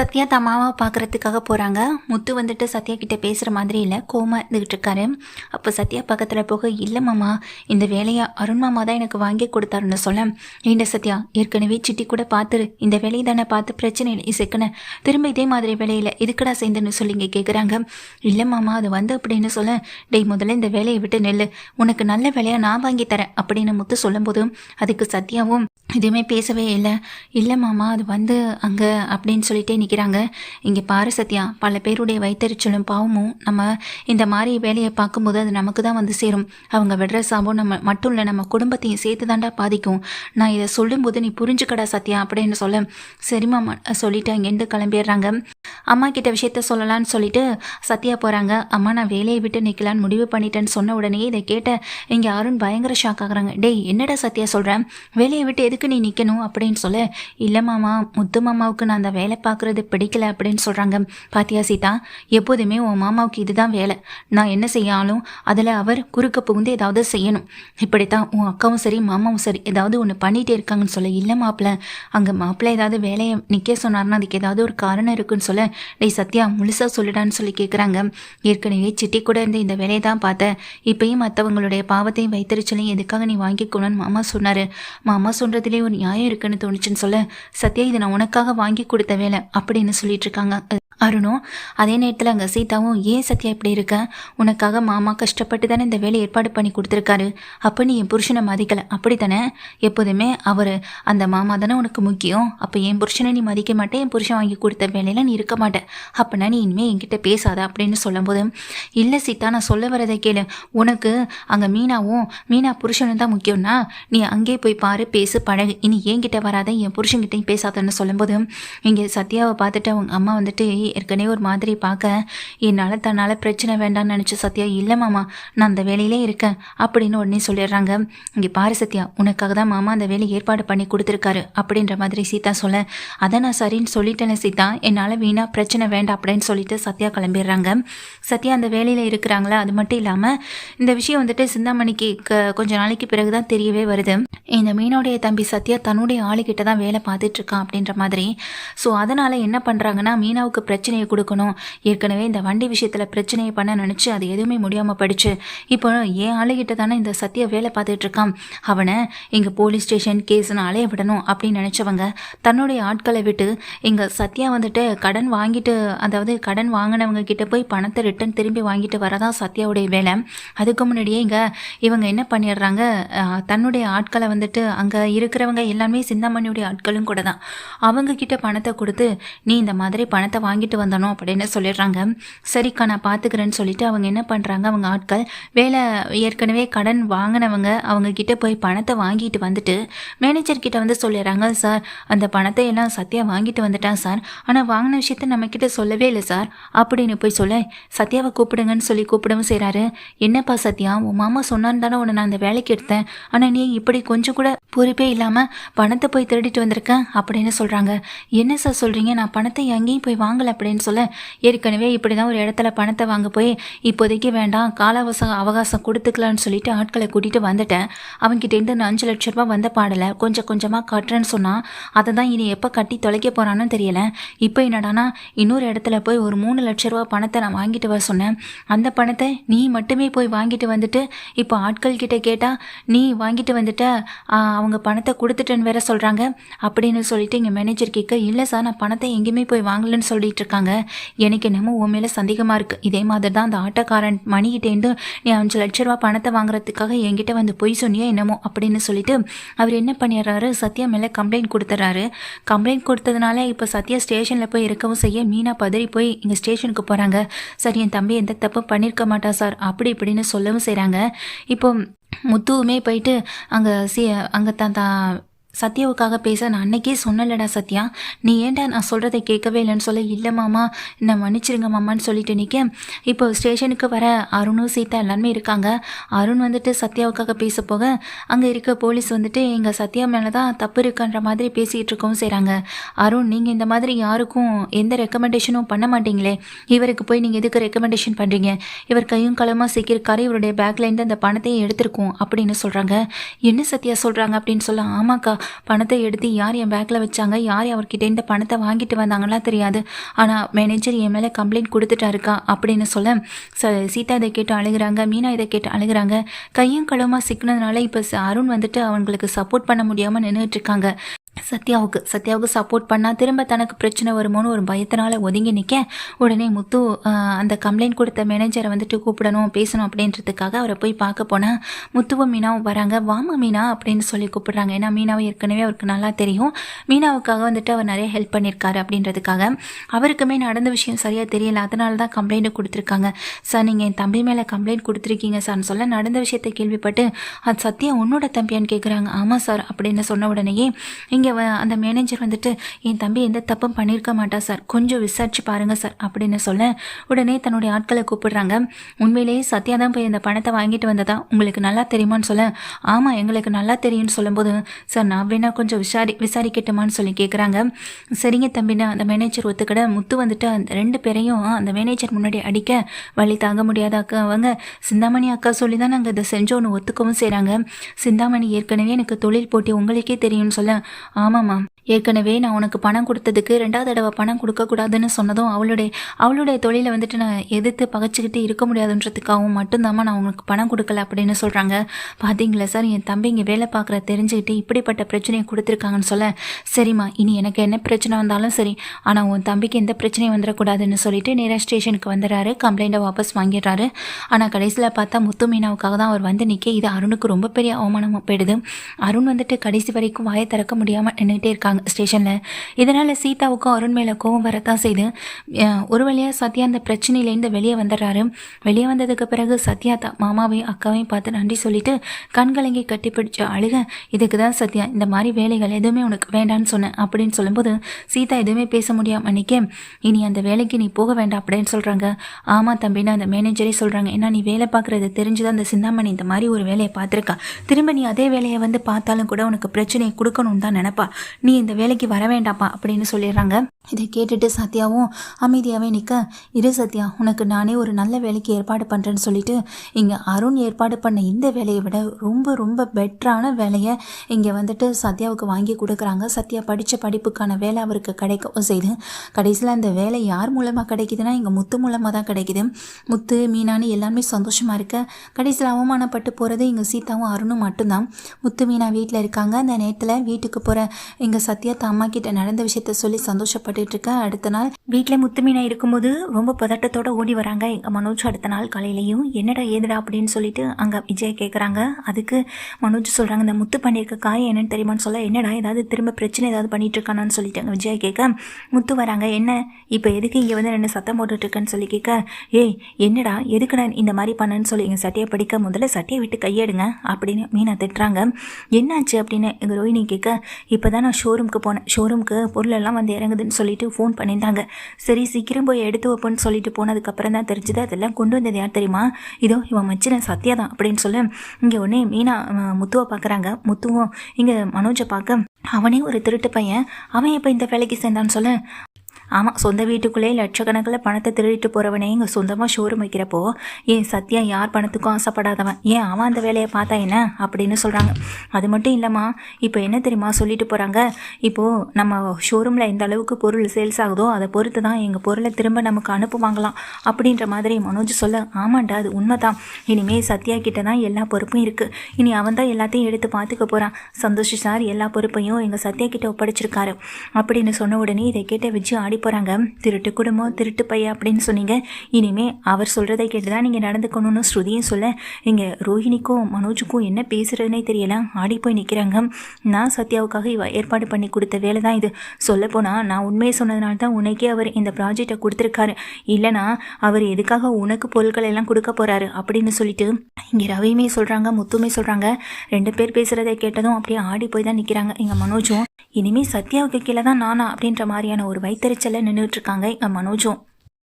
சத்யா தான் மாமாவை பார்க்கறதுக்காக போகிறாங்க முத்து வந்துட்டு சத்யா கிட்டே பேசுகிற மாதிரி இல்லை கோமா இருந்துகிட்டு இருக்காரு. அப்போ சத்யா பக்கத்தில் போக இல்லை மாமா இந்த வேலையை அருண் மாமா தான் எனக்கு வாங்கி கொடுத்தாருன்னு சொல்ல. நீண்ட சத்யா ஏற்கனவே சிட்டி கூட பார்த்துரு இந்த வேலையை தானே பார்த்து பிரச்சனை இல்லை செக்கன திரும்ப இதே மாதிரி வேலையில் இதுக்கடா சேர்ந்துன்னு சொல்லி இங்கே கேட்குறாங்க இல்லை மாமா அது வந்து அப்படின்னு சொல்ல. டேய் முதல்ல இந்த வேலையை விட்டு நெல் உனக்கு நல்ல வேலையாக நான் வாங்கி தரேன் அப்படின்னு முத்து சொல்லும்போது அதுக்கு சத்யாவும் எதுவுமே பேசவே இல்லை. இல்லை மாமா அது வந்து அங்கே அப்படின்னு சொல்லிட்டே நிற்கிறாங்க இங்கே பாரு சத்யா பல பேருடைய வைத்தறிச்சலும் பாவமும் நம்ம இந்த மாதிரி வேலையை பார்க்கும்போது அது நமக்கு தான் வந்து சேரும். அவங்க விடுற சாபம் நம்ம மட்டும் இல்லை நம்ம குடும்பத்தையும் சேர்த்து தாண்டா பாதிக்கும். நான் இதை சொல்லும்போது நீ புரிஞ்சுக்கடா சத்யா அப்படின்னு சொல்ல சரிம்மா சொல்லிட்டு அங்கேருந்து கிளம்பிடுறாங்க. அம்மா கிட்ட விஷயத்த சொல்லலான்னு சொல்லிட்டு சத்யா போகிறாங்க அம்மா நான் வேலையை விட்டு நிற்கலான்னு முடிவு பண்ணிட்டேன்னு சொன்ன உடனே இதை கேட்ட இங்கே அருண் பயங்கர ஷாக் ஆகுறாங்க. டேய் என்னடா சத்யா சொல்கிறேன் வேலையை விட்டு எதுக்கு நீ நிற்கணும் அப்படின்னு சொல்ல இல்லை மாமா முத்து மாமாவுக்கு நான் அந்த வேலை பார்க்குற பார்க்குறது பிடிக்கல அப்படின்னு சொல்கிறாங்க பாத்தியா சீதா? எப்போதுமே உன் மாமாவுக்கு இதுதான் வேலை. நான் என்ன செய்யாலும் அதில் அவர் குறுக்க புகுந்து ஏதாவது செய்யணும். இப்படித்தான் உன் அக்காவும் சரி மாமாவும் சரி ஏதாவது ஒன்று பண்ணிகிட்டே இருக்காங்கன்னு சொல்ல. இல்லை மாப்பிள்ள அங்கே மாப்பிள்ளை ஏதாவது வேலையை நிற்க சொன்னார்னா அதுக்கு ஏதாவது ஒரு காரணம் இருக்குன்னு சொல்ல. டேய் சத்யா முழுசாக சொல்லிடான்னு சொல்லி கேட்குறாங்க ஏற்கனவே சிட்டி கூட இருந்த இந்த வேலையை தான் பார்த்தேன். இப்பயும் மற்றவங்களுடைய பாவத்தையும் வைத்தறிச்சலையும் எதுக்காக நீ வாங்கிக்கணும்னு மாமா சொன்னார். மாமா சொல்கிறதுலேயே ஒரு நியாயம் இருக்குன்னு தோணுச்சுன்னு சொல்ல. சத்யா இதை நான் உனக்காக வாங்கி கொடுத்த வேலை. அப்படின்னு சொல்லிட்டு இருக்காங்க. அருணும் அதே நேரத்தில் அங்கே சீதாவும் ஏன் சத்யா இப்படி இருக்க? உனக்காக மாமா கஷ்டப்பட்டு தானே இந்த வேலை ஏற்பாடு பண்ணி கொடுத்துருக்காரு. அப்போ நீ என் புருஷனை மதிக்கலை. அப்படி தானே? எப்போதுமே அவர் அந்த மாமா தானே உனக்கு முக்கியம். அப்போ என் புருஷனை நீ மதிக்க மாட்டேன். என் புருஷன் வாங்கி கொடுத்த வேலையில் நீ இருக்க மாட்டேன் அப்போனா நீ இனிமேல் என்கிட்ட பேசாத அப்படின்னு சொல்லும்போது இல்லை சீதா நான் சொல்ல வரதை கேளு. உனக்கு அங்கே மீனாவும் மீனா புருஷனும் தான் முக்கியம்னா நீ அங்கே போய் பாரு பேசு பழகு. இனி என்கிட்ட வராத என் புருஷன்கிட்டையும் பேசாதன்னு சொல்லும்போது இங்கே சத்யாவை பார்த்துட்டு அவங்க அம்மா வந்துட்டு ஏற்கனவே ஒரு மாதிரி பார்க்க என்னால் தன்னால் பிரச்சனை வேண்டாம்னு நினச்ச சத்யா இல்லை மாமா நான் அந்த வேலையிலே இருக்கேன் அப்படின்னு உடனே சொல்லிடுறாங்க. இங்கே பாரு சத்யா உனக்காக தான் மாமா அந்த வேலையை ஏற்பாடு பண்ணி கொடுத்துருக்காரு அப்படின்ற மாதிரி சீதா சொல்ல அதை நான் சரின்னு சொல்லிட்டேனே சீதா என்னால் வீணா பிரச்சனை வேண்டாம் அப்படின்னு சொல்லிட்டு சத்யா கிளம்பிடுறாங்க. சத்யா அந்த வேலையில் இருக்கிறாங்களா? அது மட்டும் இல்லாமல் இந்த விஷயம் வந்துட்டு சிந்தாமணிக்கு க கொஞ்ச நாளைக்கு பிறகு தான் தெரியவே வருது. இந்த மீனோடைய தம்பி சத்யா தன்னுடைய ஆளுகிட்ட தான் வேலை பார்த்துட்டு இருக்கான் அப்படின்ற மாதிரி. ஸோ அதனால் என்ன பண்ணுறாங்கன்னா மீனாவுக்கு பிரச்சனை பிரச்சனையை கொடுக்கணும். ஏற்கனவே இந்த வண்டி விஷயத்தில் பிரச்சனையை பண்ண நினச்சி அது எதுவுமே முடியாமல் படிச்சு இப்போ என் ஆளுகிட்ட தானே இந்த சத்யா வேலை பார்த்துட்டு இருக்கான். அவனை இங்கே போலீஸ் ஸ்டேஷன் கேஸ்னு அலைய விடணும் அப்படின்னு நினச்சவங்க தன்னுடைய ஆட்களை விட்டு இங்கே சத்யா வந்துட்டு கடன் வாங்கிட்டு அதாவது கடன் வாங்கினவங்க கிட்ட போய் பணத்தை ரிட்டர்ன் திரும்பி வாங்கிட்டு வரதான் சத்யாவுடைய வேலை. அதுக்கு முன்னாடியே இங்கே இவங்க என்ன பண்ணிடுறாங்க? தன்னுடைய ஆட்களை வந்துட்டு அங்கே இருக்கிறவங்க எல்லாமே சிந்தாமணியுடைய ஆட்களும் கூட தான். அவங்க கிட்ட பணத்தை கொடுத்து நீ இந்த மாதிரி பணத்தை வாங்கிட்டு வந்தனும் அப்படின்னு சொல்லிடுறாங்க. சரிக்கா நான் பார்த்துக்கிறேன்னு சொல்லிட்டு அவங்க என்ன பண்ணுறாங்க அவங்க ஆட்கள் வேலை ஏற்கனவே கடன் வாங்கினவங்க அவங்க கிட்ட போய் பணத்தை வாங்கிட்டு வந்துட்டு மேனேஜர் கிட்ட வந்து சொல்லிடுறாங்க சார் அந்த பணத்தை எல்லாம் சத்யா வாங்கிட்டு வந்துட்டான் சார். ஆனால் வாங்கின விஷயத்த நம்ம கிட்ட சொல்லவே இல்லை சார். அப்படின்னு போய் சொல்ல சத்யாவை கூப்பிடுங்கன்னு சொல்லி கூப்பிடவும் செய்கிறாரு என்னப்பா சத்யா உன் மாமா சொன்னான்னு தானே உன்னை நான் அந்த வேலைக்கு எடுத்தேன். ஆனால் நீ இப்படி கொஞ்சம் கூட பொறுப்பே இல்லாமல் பணத்தை போய் திருடிட்டு வந்திருக்கேன் அப்படின்னு சொல்கிறாங்க என்ன சார் சொல்கிறீங்க நான் பணத்தை எங்கேயும் போய் வாங்கலை அப்படின்னு சொல்ல ஏற்கனவே இப்படி தான் ஒரு இடத்துல பணத்தை வாங்க போய் இப்போதைக்கு வேண்டாம் கால அவச- அவகாசம் கொடுத்துக்கலான்னு சொல்லிட்டு ஆட்களை கூட்டிகிட்டு வந்துட்டேன். அவங்ககிட்டேருந்து நான் அஞ்சு லட்ச ரூபா வந்த பாடலை கொஞ்சம் கொஞ்சமாக கட்டுறேன்னு சொன்னால் அதை தான் இனி எப்போ கட்டி தொலைக்க போகிறான்னு தெரியல. இப்போ என்னடானா இன்னொரு இடத்துல போய் ஒரு மூணு லட்ச ரூபா பணத்தை நான் வாங்கிட்டு வர சொன்னேன். அந்த பணத்தை நீ மட்டுமே போய் வாங்கிட்டு வந்துட்டு இப்போ ஆட்கள் கிட்ட கேட்டால் நீ வாங்கிட்டு வந்துட்ட அவங்க பணத்தை கொடுத்துட்டேன்னு வேற சொல்கிறாங்க அப்படின்னு சொல்லிட்டு எங்கள் மேனேஜர் கேட்க இல்லை சார் நான் பணத்தை எங்கேயுமே போய் வாங்கலன்னு சொல்லிட்டு இருக்காங்க. எனக்கு என்னமோ உன் மேலே சந்தேகமாக இருக்குது இதே மாதிரி தான் அந்த ஆட்டோக்காரன் மணிகிட்டேருந்து நீ அஞ்சு லட்ச ரூபா பணத்தை வாங்குறதுக்காக என்கிட்ட வந்து பொய் சொன்னியா என்னமோ? அப்படின்னு சொல்லிட்டு அவர் என்ன பண்ணிடுறாரு? சத்யா மேலே கம்ப்ளைண்ட் கொடுத்துட்றாரு. கம்ப்ளைண்ட் கொடுத்ததுனால இப்போ சத்யா ஸ்டேஷனில் போய் இருக்கவும் செய்ய மீனா பதறி போய் இங்கே ஸ்டேஷனுக்கு போகிறாங்க சரி என் தம்பி எந்த தப்பும் பண்ணியிருக்க மாட்டா சார். அப்படி இப்படின்னு சொல்லவும் செய்கிறாங்க இப்போ முத்துவுமே போயிட்டு அங்கே சி அங்கே தான் தான் சத்யாவுக்காக பேச நான் அன்னைக்கே சொன்னலடா சத்யா. நீ ஏன்டா நான் சொல்கிறத கேட்கவே இல்லைன்னு சொல்ல இல்லை மாமா என்னை மன்னிச்சிருங்க மாமான்னு சொல்லிட்டு நிற்க இப்போ ஸ்டேஷனுக்கு வர அருணும் சீதா எல்லாருமே இருக்காங்க. அருண் வந்துட்டு சத்யாவுக்காக பேச போக அங்கே இருக்க போலீஸ் வந்துட்டு எங்கள் சத்யா மேலே தான் தப்பு இருக்குன்ற மாதிரி பேசிகிட்டு இருக்கவும் செய்கிறாங்க அருண் நீங்கள் இந்த மாதிரி யாருக்கும் எந்த ரெக்கமெண்டேஷனும் பண்ண மாட்டீங்களே. இவருக்கு போய் நீங்கள் எதுக்கு ரெக்கமெண்டேஷன் பண்ணுறீங்க இவர் கையும் களமாக சிக்கியிருக்காரு. இவருடைய பேக்லேருந்து அந்த பணத்தையும் எடுத்திருக்கோம் அப்படின்னு சொல்கிறாங்க என்ன சத்யா சொல்கிறாங்க அப்படின்னு சொல்ல ஆமாக்கா பணத்தை எடுத்து யார் என் பேக்கில் வச்சாங்க? யார் அவர்கிட்ட இந்த பணத்தை வாங்கிட்டு வந்தாங்களா தெரியாது. ஆனால் மேனேஜர் என் மேலே கம்ப்ளைண்ட் கொடுத்துட்டாருக்கா? அப்படின்னு சொல்ல ச சீதா இதை கேட்டு அழுகுறாங்க மீனா இதை கேட்டு அழுகுறாங்க. கையும் களமாக சிக்கினதுனால இப்போ அருண் வந்துட்டு அவங்களுக்கு சப்போர்ட் பண்ண முடியாமல் நின்றுட்டு இருக்காங்க. சத்யாவுக்கு சத்யாவுக்கு சப்போர்ட் பண்ணால் திரும்ப தனக்கு பிரச்சனை வருமோன்னு ஒரு பயத்தினால ஒதுங்கி நிற்க உடனே முத்து அந்த கம்ப்ளைண்ட் கொடுத்த மேனேஜரை வந்துட்டு கூப்பிடணும் பேசணும் அப்படின்றதுக்காக அவரை போய் பார்க்க போனால் முத்துவும் மீனாவும் வராங்க. வாமா மீனா அப்படின்னு சொல்லி கூப்பிடுறாங்க. ஏன்னா மீனாவை ஏற்கனவே அவருக்கு நல்லா தெரியும். மீனாவுக்காக வந்துட்டு அவர் நிறைய ஹெல்ப் பண்ணியிருக்காரு அப்படின்றதுக்காக. அவருக்குமே நடந்த விஷயம் சரியாக தெரியல. அதனால தான் கம்ப்ளைண்ட் கொடுத்துருக்காங்க. சார் நீங்கள் என் தம்பி மேலே கம்ப்ளைண்ட் கொடுத்துருக்கீங்க சார்னு சொல்ல நடந்த விஷயத்தை கேள்விப்பட்டு அது சத்யா உன்னோட தம்பியான்னு கேட்குறாங்க ஆமாம் சார் அப்படின்னு சொன்ன உடனேயே இங்கே அந்த மேனேஜர் வந்துட்டு என் தம்பி எந்த தப்பும் பண்ணியிருக்க மாட்டா சார் கொஞ்சம் விசாரிச்சு பாருங்க சார் அப்படின்னு சொல்ல உடனே தன்னுடைய ஆட்களை கூப்பிடுறாங்க. உண்மையிலேயே சத்யா தான் போய் இந்த பணத்தை வாங்கிட்டு வந்ததா? உங்களுக்கு நல்லா தெரியுமான்னு சொல்ல ஆமாம் எங்களுக்கு நல்லா தெரியும்னு சொல்லும்போது சார் நான் வேணா கொஞ்சம் விசாரி விசாரிக்கட்டுமான்னு சொல்லி கேட்குறாங்க சரிங்க தம்பின்னு அந்த மேனேஜர் ஒத்துக்கிட. முத்து வந்துட்டு அந்த ரெண்டு பேரையும் அந்த மேனேஜர் முன்னாடி அடிக்க வழி தாங்க முடியாத அக்கா அவங்க. சிந்தாமணி அக்கா சொல்லி தான் நாங்கள் இதை செஞ்சோன்னு ஒத்துக்கவும் செய்கிறாங்க சிந்தாமணி ஏற்கனவே எனக்கு தொழில் போட்டி உங்களுக்கே தெரியும்னு சொல்ல ஆமாம்மா ஏற்கனவே நான் உனக்கு பணம் கொடுத்ததுக்கு ரெண்டாவது தடவை பணம் கொடுக்கக்கூடாதுன்னு சொன்னதும் அவளுடைய அவளுடைய தொழிலை வந்துட்டு நான் எதிர்த்து பகைச்சிக்கிட்டு இருக்க முடியாதுன்றதுக்காகவும் மட்டும்தாம்மா நான் உனக்கு பணம் கொடுக்கல அப்படின்னு சொல்கிறாங்க பார்த்தீங்களா சார்? என் தம்பி இங்கே வேலை பார்க்குற தெரிஞ்சுக்கிட்டு இப்படிப்பட்ட பிரச்சனையை கொடுத்துருக்காங்கன்னு சொல்ல. சரிம்மா இனி எனக்கு என்ன பிரச்சனை வந்தாலும் சரி ஆனால் உன் தம்பிக்கு எந்த பிரச்சனையும் வந்துடக்கூடாதுன்னு சொல்லிட்டு நேராக ஸ்டேஷனுக்கு வந்துடுறாரு. கம்ப்ளைண்ட்டை வாபஸ் வாங்கிடுறாரு. ஆனால் கடைசியில் பார்த்தா முத்து மீனாவுக்காக தான் அவர் வந்து நிற்க இது அருணுக்கு ரொம்ப பெரிய அவமானமாக போயிடுது. அருண் வந்துட்டு கடைசி வரைக்கும் வாயை திறக்க முடியாமல் நின்றுட்டே இருக்காங்க. ஸ்டேஷனில். இதனால் சீதாவுக்கும் அருண் மேலே கோவம் வரத்தான் செய்து ஒரு வழியாக சத்யா அந்த பிரச்சனையிலேருந்து வெளியே வந்துடுறாரு. வெளியே வந்ததுக்கு பிறகு சத்யா தான் மாமாவையும் அக்காவையும் பார்த்து நன்றி சொல்லிட்டு கண்கலங்கி கட்டிப்பிடிச்ச அழுக இதுக்கு தான் சத்யா இந்த மாதிரி வேலைகள் எதுவுமே உனக்கு வேண்டான்னு சொன்னேன் அப்படின்னு சொல்லும்போது சீதா எதுவுமே பேச முடியாம நிற்க இனி அந்த வேலைக்கு நீ போக வேண்டாம் அப்படின்னு சொல்கிறாங்க ஆமாம் தம்பின்னு அந்த மேனேஜரே சொல்கிறாங்க ஏன்னா நீ வேலை பார்க்குறது தெரிஞ்சுதான் அந்த சிந்தாமணி இந்த மாதிரி ஒரு வேலையை பார்த்துருக்கா. திரும்ப நீ அதே வேலையை வந்து பார்த்தாலும் கூட உனக்கு பிரச்சனையை கொடுக்கணும்னு தான் நினைப்பா. நீ இந்த இந்த வேலைக்கு வர வேண்டாம்ப்பா அப்படின்னு சொல்லிடுறாங்க. இதை கேட்டுட்டு சத்யாவும் அமைதியாகவே நிற்க இரு சத்யா உனக்கு நானே ஒரு நல்ல வேலைக்கு ஏற்பாடு பண்ணுறேன்னு சொல்லிட்டு இங்கே அருண் ஏற்பாடு பண்ண இந்த வேலையை விட ரொம்ப ரொம்ப பெட்டரான வேலையை இங்கே வந்துட்டு சத்யாவுக்கு வாங்கி கொடுக்குறாங்க. சத்யா படித்த படிப்புக்கான வேலை அவருக்கு கிடைக்கவும் செய்து கடைசியில் அந்த வேலை யார் மூலமாக கிடைக்குதுன்னா இங்கே முத்து மூலமாக தான் கிடைக்குது. முத்து மீனானு எல்லாருமே சந்தோஷமாக இருக்க கடைசியில் அவமானப்பட்டு போகிறது இங்கே சீதாவும் அருணும் மட்டும்தான். முத்து மீனா வீட்டில் இருக்காங்க. அந்த நேரத்தில் வீட்டுக்கு போகிற எங்கள் சத்யா அம்மா கிட்ட நடந்த விஷயத்த சொல்லி சந்தோஷப்பட்டுட்டு இருக்க? அடுத்த நாள் வீட்டில் முத்துமீனா இருக்கும்போது ரொம்ப பதட்டத்தோட ஓடி வராங்க. எங்கள் மனோஜ் அடுத்த நாள் காலையிலையும் என்னடா ஏதுடா? அப்படின்னு சொல்லிட்டு அங்கே விஜய் கேட்குறாங்க அதுக்கு மனோஜ் சொல்கிறாங்க இந்த முத்து பண்ணியிருக்க காயம் என்னன்னு தெரியுமான்னு சொல்ல என்னடா ஏதாவது திரும்ப பிரச்சனை ஏதாவது பண்ணிட்டு இருக்கானான்னு சொல்லிட்டு அங்கே விஜய் கேட்க முத்து வராங்க என்ன? இப்போ எதுக்கு இங்கே வந்து ரெண்டு சத்தம் போட்டுட்டு இருக்கேன்னு சொல்லி கேட்க ஏய் என்னடா? எதுக்கு நான் இந்த மாதிரி பண்ணேன்னு சொல்லி எங்கள் சட்டையை படிக்க முதல்ல சட்டையை விட்டு கையெடுங்க அப்படின்னு மீனா திட்டுறாங்க. என்னாச்சு? அப்படின்னு எங்கள் ரோஹினி கேட்க இப்போ தான் நான் ஷோரூம்க்கு போனேன் ஷோரூம்க்கு பொருளெல்லாம் வந்து இறங்குதுன்னு சொல்லிட்டு ஃபோன் பண்ணியிருந்தாங்க. சரி சீக்கிரம் போய் எடுத்து வைப்போன்னு சொல்லிட்டு போனதுக்கப்புறம் தான் தெரிஞ்சுது அதெல்லாம் கொண்டு வந்தது யார் தெரியுமா? இதோ இவன் மச்சின சத்யா தான் அப்படின்னு சொல்ல இங்கே உடனே மீனா முத்துவை பார்க்குறாங்க. முத்துவும் இங்கே மனோஜை பார்க்க அவனே ஒரு திருட்டு பையன். அவன் இப்போ இந்த வேலைக்கு சேர்ந்தான்னு சொல்ல. ஆமாம் சொந்த வீட்டுக்குள்ளே லட்சக்கணக்கில் பணத்தை திருடிட்டு போகிறவனே இங்கே சொந்தமாக ஷோரூம் வைக்கிறப்போ ஏன் சத்யா யார் பணத்துக்கும் ஆசைப்படாதவன்? ஏன் அவன் அந்த வேலையை பார்த்தா என்ன? அப்படின்னு சொல்கிறாங்க அது மட்டும் இல்லைம்மா இப்போ என்ன தெரியுமா சொல்லிட்டு போகிறாங்க இப்போது நம்ம ஷோரூமில் எந்த அளவுக்கு பொருள் சேல்ஸ் ஆகுதோ அதை பொறுத்து தான் எங்கள் பொருளை திரும்ப நமக்கு அனுப்புவாங்களாம் அப்படின்ற மாதிரி மனோஜ் சொல்ல ஆமாண்டா அது உண்மைதான். இனிமேல் சத்யா கிட்ட தான் எல்லா பொறுப்பும் இருக்குது இனி அவன் தான் எல்லாத்தையும் எடுத்து பார்த்துக்க போகிறான் சந்தோஷ் சார் எல்லா பொறுப்பையும் எங்கள் சத்யா கிட்ட ஒப்படைச்சிருக்காரு. அப்படின்னு சொன்ன உடனே இதை கேட்ட விஜய் ஆடி போகிறாங்க திருட்டு குடும்பம் திருட்டு பையன் அப்படின்னு சொன்னீங்க. இனிமே அவர் சொல்கிறதை கேட்டு தான் நீங்கள் நடந்துக்கணும்னு ஸ்ருதியும் சொல்ல. இங்கே ரோஹிணிக்கும் மனோஜுக்கும் என்ன பேசுகிறதுனே தெரியல. ஆடி போய் நிற்கிறாங்க நான் சத்யாவுக்காக இவ ஏற்பாடு பண்ணி கொடுத்த வேலை தான் இது சொல்லப்போனால் நான் உண்மையை சொன்னதுனால தான் உனக்கே அவர் இந்த ப்ராஜெக்டை கொடுத்துருக்காரு. இல்லைனா அவர் எதுக்காக உனக்கு பொருட்கள் எல்லாம் கொடுக்க போகிறாரு அப்படின்னு சொல்லிட்டு இங்கே ரவியுமே சொல்கிறாங்க முத்துமே சொல்கிறாங்க ரெண்டு பேர் பேசுகிறதை கேட்டதும் அப்படியே ஆடி போய் தான் நிற்கிறாங்க எங்கள் மனோஜும் இனிமேல் சத்யாவுக்கு கீழே தான் நானா அப்படின்ற மாதிரியான ஒரு வைத்தறிச்சல் நின்றுட்டு நின்றுட்டுருக்காங்க எங்கள் மனோஜும்.